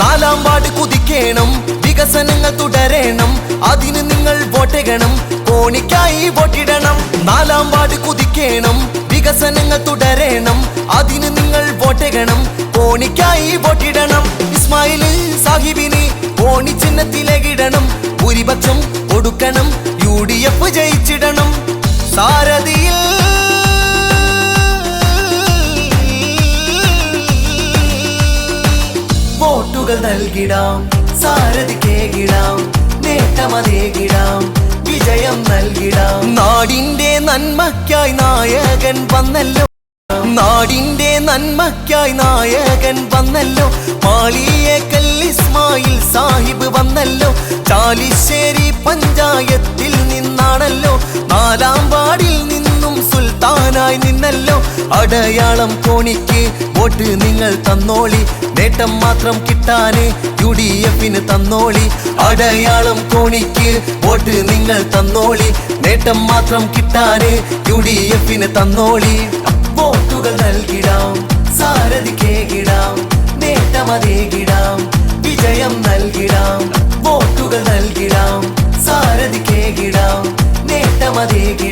നാലാം വാർഡ് കുതിക്കേണം വികസനങ്ങൾ തുടരണം അതിന് നിങ്ങൾ വോട്ടിടണം കോണിക്കായി വോട്ടിടണം നാലാം വാർഡ് കുതിക്കേണം വികസനങ്ങൾ തുടരണം അതിന് നിങ്ങൾ വോട്ടിടണം കോണിക്കായി വോട്ടിടണം ഇസ്മായിൽ സാഹിബിനെ കോണി ചിഹ്നത്തിലകിടണം ഭൂരിപക്ഷം കൊടുക്കണം യു ഡി എഫ് ജയിച്ചിടണം വോട്ടുകൾ നൽകിടാം സാരഥി കേകിടാം നേട്ടമതേകിടാം വിജയം നൽകിടാം. നാടിന്റെ നന്മയ്ക്കായി നായകൻ വന്നല്ലോ. നാടിന്റെ നന്മയ്ക്കായി നായകൻ വന്നല്ലോ. മാളിയെ കല്ലിസ്മായിൽ സാഹിബ് വന്നല്ലോ. ചാലിശ്ശേരി പഞ്ചായത്തിൽ നിന്നാണല്ലോ. നാലാം നിന്നും സുൽത്താനായി നിന്നല്ലോ അടയാളം കോണിക്ക്. വോട്ട് നിങ്ങൾ തന്നോളി. നേട്ടം മാത്രം കിട്ടാന് യു ഡി എഫിന് തന്നോളി. അടയാളം കോണിക്ക് വോട്ട് നിങ്ങൾ തന്നോളി. നേട്ടം മാത്രം കിട്ടാന് യു ഡി എഫിന് തന്നോളി. വോട്ടുകൾ നൽകിടാം സാരഥി കേകിടാം നേട്ടമതേകിടാം വിജയം നൽകിടാം. വോട്ടുകൾ നൽകിടാം സാരഥി കേകിടാം നേട്ടമതേകിടാം